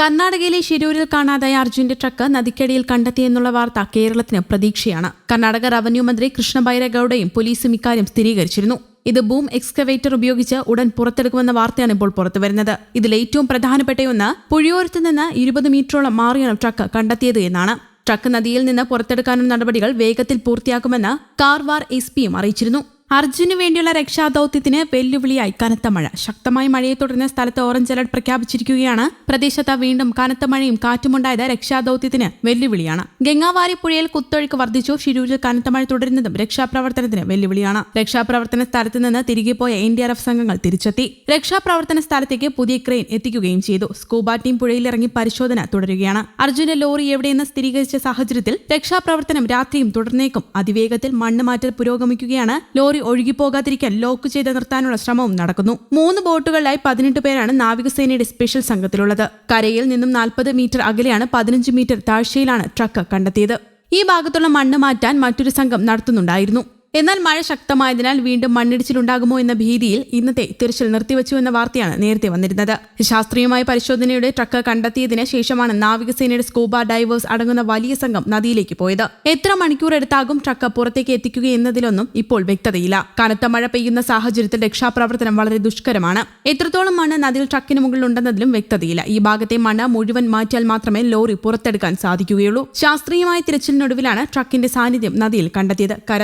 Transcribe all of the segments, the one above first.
കർണാടകയിലെ ശിരൂരിൽ കാണാതായ അർജുന്റെ ട്രക്ക് നദിക്കടിയിൽ കണ്ടെത്തിയെന്നുള്ള വാർത്ത കേരളത്തിന് പ്രതീക്ഷയാണ്. കർണാടക റവന്യൂ മന്ത്രി കൃഷ്ണബൈരഗൌഡയും പോലീസും ഇക്കാര്യം സ്ഥിരീകരിച്ചിരുന്നു. ഇത് ബൂം എക്സ്കവേറ്റർ ഉപയോഗിച്ച് ഉടൻ പുറത്തെടുക്കുമെന്ന വാർത്തയാണ് ഇപ്പോൾ പുറത്തുവരുന്നത്. ഇതിൽ ഏറ്റവും പ്രധാനപ്പെട്ടയൊന്ന് പുഴിയോരത്ത് നിന്ന് ഇരുപത് മീറ്ററോളം മാറിയാണ് ട്രക്ക് കണ്ടെത്തിയത് എന്നാണ്. ട്രക്ക് നദിയിൽ നിന്ന് പുറത്തെടുക്കാനുള്ള നടപടികൾ വേഗത്തിൽ പൂർത്തിയാക്കുമെന്ന് കാർവാർ എസ് പിയും അറിയിച്ചിരുന്നു. അർജുന് വേണ്ടിയുള്ള രക്ഷാദൌത്യത്തിന് വെല്ലുവിളിയായി കനത്ത മഴ. ശക്തമായ മഴയെ തുടർന്ന് സ്ഥലത്ത് ഓറഞ്ച് അലർട്ട് പ്രഖ്യാപിച്ചിരിക്കുകയാണ്. പ്രദേശത്ത് വീണ്ടും കനത്ത മഴയും കാറ്റുമുണ്ടായത് രക്ഷാദൌത്യത്തിന് വെല്ലുവിളിയാണ്. ഗംഗാവാരി പുഴയിൽ കുത്തൊഴുക്ക് വർദ്ധിച്ചു. ഷിരൂരിൽ കനത്ത മഴ തുടരുന്നതും രക്ഷാപ്രവർത്തനത്തിന് വെല്ലുവിളിയാണ്. രക്ഷാപ്രവർത്തന സ്ഥലത്ത് നിന്ന് തിരികെ പോയ എൻ ഡി ആർ എഫ് സംഘങ്ങൾ തിരിച്ചെത്തി. രക്ഷാപ്രവർത്തന സ്ഥലത്തേക്ക് പുതിയ ക്രെയിൻ എത്തിക്കുകയും ചെയ്തു. സ്കൂബ ടീം പുഴയിലിറങ്ങി പരിശോധന തുടരുകയാണ്. അർജുന്റെ ലോറി എവിടെയെന്ന് സ്ഥിരീകരിച്ച സാഹചര്യത്തിൽ രക്ഷാപ്രവർത്തനം രാത്രിയും തുടർന്നേക്കും. അതിവേഗത്തിൽ മണ്ണ് മാറ്റൽ പുരോഗമിക്കുകയാണ്. ലോറി ഒഴുകിപ്പോകാതിരിക്കാൻ ലോക്ക് ചെയ്ത് നിർത്താനുള്ള ശ്രമവും നടക്കുന്നു. മൂന്ന് ബോട്ടുകളിലായി പതിനെട്ട് പേരാണ് നാവികസേനയുടെ സ്പെഷ്യൽ സംഘത്തിലുള്ളത്. കരയിൽ നിന്നും നാൽപ്പത് മീറ്റർ അകലെയാണ് പതിനഞ്ച് മീറ്റർ താഴ്ചയിലാണ് ട്രക്ക് കണ്ടെത്തിയത്. ഈ ഭാഗത്തുള്ള മണ്ണ് മാറ്റാൻ മറ്റൊരു സംഘം നടത്തുന്നുണ്ടായിരുന്നു. എന്നാൽ മഴ ശക്തമായതിനാൽ വീണ്ടും മണ്ണിടിച്ചിലുണ്ടാകുമോ എന്ന ഭീതിയിൽ ഇന്നത്തെ തിരച്ചിൽ നിർത്തിവച്ചു എന്ന വാർത്തയാണ് നേരത്തെ വന്നിരുന്നത്. ശാസ്ത്രീയമായ പരിശോധനയുടെ ട്രക്ക് കണ്ടെത്തിയതിന് ശേഷമാണ് നാവികസേനയുടെ സ്കൂബ ഡൈവേഴ്സ് അടങ്ങുന്ന വലിയ സംഘം നദിയിലേക്ക് പോയത്. എത്ര മണിക്കൂർ എടുത്താകും ട്രക്ക് പുറത്തേക്ക് എത്തിക്കുക എന്നതിലൊന്നും ഇപ്പോൾ വ്യക്തതയില്ല. കനത്ത മഴ പെയ്യുന്ന സാഹചര്യത്തിൽ രക്ഷാപ്രവർത്തനം വളരെ ദുഷ്കരമാണ്. എത്രത്തോളം മണ്ണ് നദിയിൽ ട്രക്കിന് മുകളിൽ ഉണ്ടെന്നതിലും വ്യക്തതയില്ല. ഈ ഭാഗത്തെ മണ്ണ് മുഴുവൻ മാറ്റിയാൽ മാത്രമേ ലോറി പുറത്തെടുക്കാൻ സാധിക്കുകയുള്ളൂ. ശാസ്ത്രീയമായ തിരച്ചിലിനൊടുവിലാണ് ട്രക്കിന്റെ സാന്നിധ്യം നദിയിൽ കണ്ടെത്തിയത്. കര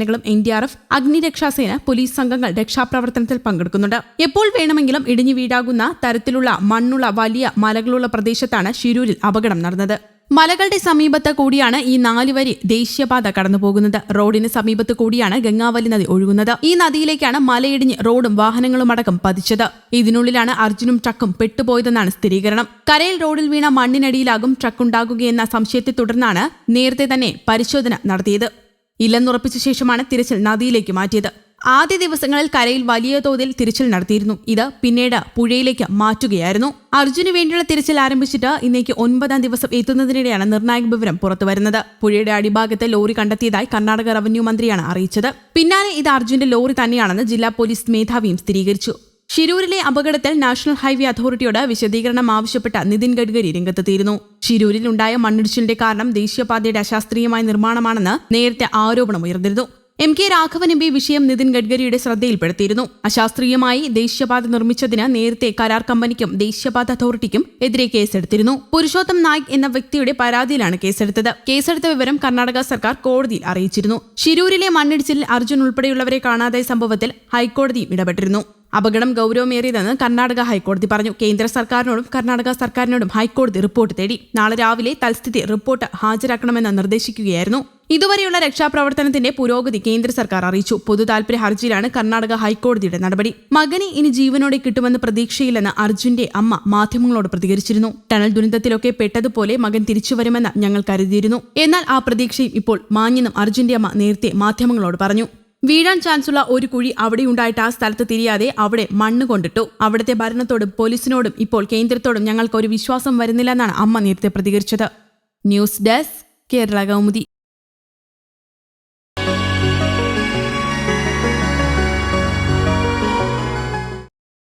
നാവികസേനകളും എൻ ഡി ആർ എഫ് അഗ്നിരക്ഷാസേന പോലീസ് സംഘങ്ങൾ രക്ഷാപ്രവർത്തനത്തിൽ പങ്കെടുക്കുന്നുണ്ട്. എപ്പോൾ വേണമെങ്കിലും ഇടിഞ്ഞു വീടാകുന്ന തരത്തിലുള്ള മണ്ണുള്ള വലിയ മലകളുള്ള പ്രദേശത്താണ് ഷിരൂരിൽ അപകടം നടന്നത്. മലകളുടെ സമീപത്ത് കൂടിയാണ് ഈ നാലുവരി ദേശീയപാത കടന്നുപോകുന്നത്. റോഡിന് സമീപത്ത് കൂടിയാണ് ഗംഗാവലി നദി ഒഴുകുന്നത്. ഈ നദിയിലേക്കാണ് മലയിടിഞ്ഞ് റോഡും വാഹനങ്ങളും അടക്കം പതിച്ചത്. ഇതിനുള്ളിലാണ് അർജുനും ട്രക്കും പെട്ടുപോയതെന്നാണ് സ്ഥിരീകരണം. കരയിൽ റോഡിൽ വീണ മണ്ണിനടിയിലാകും ട്രക്ക് ഉണ്ടാകുകയെന്ന സംശയത്തെ തുടർന്നാണ് നേരത്തെ തന്നെ പരിശോധന നടത്തിയത്. ഇല്ലെന്നുറപ്പിച്ച ശേഷമാണ് തിരച്ചിൽ നദിയിലേക്ക് മാറ്റിയത്. ആദ്യ ദിവസങ്ങളിൽ കരയിൽ വലിയ തോതിൽ തിരച്ചിൽ നടത്തിയിരുന്നു. ഇത് പിന്നീട് പുഴയിലേക്ക് മാറ്റുകയായിരുന്നു. അർജുന് വേണ്ടിയുള്ള തിരച്ചിൽ ആരംഭിച്ചിട്ട് ഇന്നേക്ക് ഒൻപതാം ദിവസം എത്തുന്നതിനിടെയാണ് നിർണായക വിവരം പുറത്തുവരുന്നത് പുഴയുടെ അടിഭാഗത്ത് ലോറി കണ്ടെത്തിയതായി കർണാടക റവന്യൂ മന്ത്രിയാണ് അറിയിച്ചത്. പിന്നാലെ ഇത് അർജുന്റെ ലോറി തന്നെയാണെന്ന് ജില്ലാ പോലീസ് മേധാവിയും സ്ഥിരീകരിച്ചു. ഷിരൂരിലെ അപകടത്തിൽ നാഷണൽ ഹൈവേ അതോറിറ്റിയോട് വിശദീകരണം ആവശ്യപ്പെട്ട നിതിൻ ഗഡ്കരി രംഗത്തെത്തിയിരുന്നു ഷിരൂരിൽ ഉണ്ടായ മണ്ണിടിച്ചിലിന്റെ കാരണം ദേശീയപാതയുടെ അശാസ്ത്രീയമായ നിർമ്മാണമാണെന്ന് നേരത്തെ ആരോപണം ഉയർന്നിരുന്നു. M K Raghavan M P വിഷയം നിതിൻ ഗഡ്കരിയുടെ ശ്രദ്ധയിൽപ്പെടുത്തിയിരുന്നു. അശാസ്ത്രീയമായി ദേശീയപാത നിർമ്മിച്ചതിന് നേരത്തെ കരാർ കമ്പനിക്കും ദേശീയപാത അതോറിറ്റിക്കും എതിരെ കേസെടുത്തിരുന്നു. പുരുഷോത്തം നായിക് എന്ന വ്യക്തിയുടെ പരാതിയിലാണ് കേസെടുത്തത്. കേസെടുത്ത വിവരം കർണാടക സർക്കാർ കോടതിയിൽ അറിയിച്ചിരുന്നു. ഷിരൂരിലെ മണ്ണിടിച്ചിലിൽ അർജുൻ ഉൾപ്പെടെയുള്ളവരെ കാണാതായ സംഭവത്തിൽ ഹൈക്കോടതിയും ഇടപെട്ടിരുന്നു. അപകടം ഗൌരവമേറിയതെന്ന് കർണാടക ഹൈക്കോടതി പറഞ്ഞു. കേന്ദ്ര സർക്കാരിനോടും കർണാടക സർക്കാരിനോടും ഹൈക്കോടതി റിപ്പോർട്ട് തേടി. നാളെ രാവിലെ തൽസ്ഥിതി റിപ്പോർട്ട് ഹാജരാക്കണമെന്ന് നിർദ്ദേശിക്കുകയായിരുന്നു. ഇതുവരെയുള്ള രക്ഷാപ്രവർത്തനത്തിന്റെ പുരോഗതി കേന്ദ്ര സർക്കാർ അറിയിച്ചു. പൊതു താൽപര്യ ഹർജിയിലാണ് കർണാടക ഹൈക്കോടതിയുടെ നടപടി. മകനെ ഇനി ജീവനോടെ കിട്ടുമെന്ന് പ്രതീക്ഷയില്ലെന്ന് അർജുന്റെ അമ്മ മാധ്യമങ്ങളോട് പ്രതികരിച്ചിരുന്നു. ടണൽ ദുരന്തത്തിലൊക്കെ പെട്ടതുപോലെ മകൻ തിരിച്ചുവരുമെന്ന് ഞങ്ങൾ കരുതിയിരുന്നു. എന്നാൽ ആ പ്രതീക്ഷയും ഇപ്പോൾ മാഞ്ഞെന്നും അർജുന്റെ അമ്മ നേരത്തെ മാധ്യമങ്ങളോട് പറഞ്ഞു. വീഴാൻ ചാൻസുള്ള ഒരു കുഴി അവിടെയുണ്ടായിട്ട് ആ സ്ഥലത്ത് തിരിയാതെ അവിടെ മണ്ണ് കൊണ്ടിട്ടു. അവിടുത്തെ ഭരണത്തോടും പോലീസിനോടും ഇപ്പോൾ കേന്ദ്രത്തോടും ഞങ്ങൾക്ക് ഒരു വിശ്വാസം വരുന്നില്ലെന്നാണ് അമ്മ നേരത്തെ പ്രതികരിച്ചത്. News desk Kerala Kaumudi.